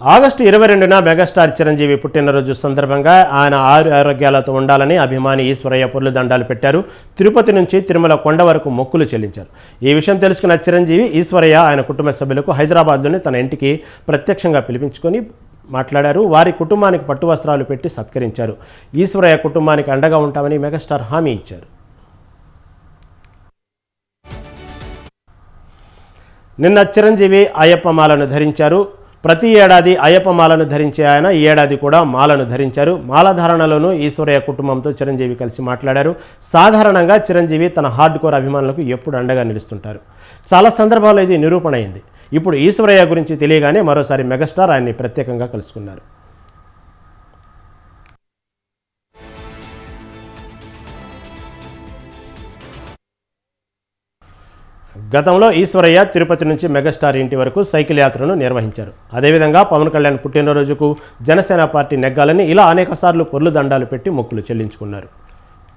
August ఇరవై రెండున megastar Chiranjeevi పుట్టినరోజు సందర్భంగా ఆయన ఆరు ఆరోగ్యాలతో ఉండాలని అభిమాని ఈశ్వరయ్య పొర్లు దండాలు పెట్టారు. తిరుపతి నుంచి తిరుమల కొండ వరకు మొక్కులు చెల్లించారు. ఈ విషయం తెలుసుకున్న చిరంజీవి ఈశ్వరయ్య ఆయన కుటుంబ సభ్యులకు హైదరాబాద్లోని తన ఇంటికి ప్రత్యక్షంగా పిలిపించుకొని మాట్లాడారు. వారి కుటుంబానికి పట్టు వస్త్రాలు పెట్టి సత్కరించారు. ఈశ్వరయ్య కుటుంబానికి అండగా ఉంటామని మెగాస్టార్ హామీ ఇచ్చారు. నిన్న చిరంజీవి అయ్యప్ప మాలను ధరించారు. ప్రతి ఏడాది అయ్యప్ప మాలను ధరించే ఆయన ఈ ఏడాది కూడా మాలను ధరించారు. మాల ధారణలోనూ ఈశ్వరయ్య కుటుంబంతో చిరంజీవి కలిసి మాట్లాడారు. సాధారణంగా చిరంజీవి తన హార్డ్ కోర్ అభిమానులకు ఎప్పుడు అండగా నిలుస్తుంటారు. చాలా సందర్భాల్లో ఇది నిరూపణ అయింది. ఇప్పుడు ఈశ్వరయ్య గురించి తెలియగానే మరోసారి మెగాస్టార్ ఆయన్ని ప్రత్యేకంగా కలుసుకున్నారు. గతంలో ఈశ్వరయ్య తిరుపతి నుంచి మెగాస్టార్ ఇంటి వరకు సైకిల్ యాత్రను నిర్వహించారు. అదేవిధంగా పవన్ కళ్యాణ్ పుట్టినరోజుకు జనసేన పార్టీ నెగ్గాలని ఇలా అనేకసార్లు పొర్లు దండాలు పెట్టి మొక్కులు చెల్లించుకున్నారు.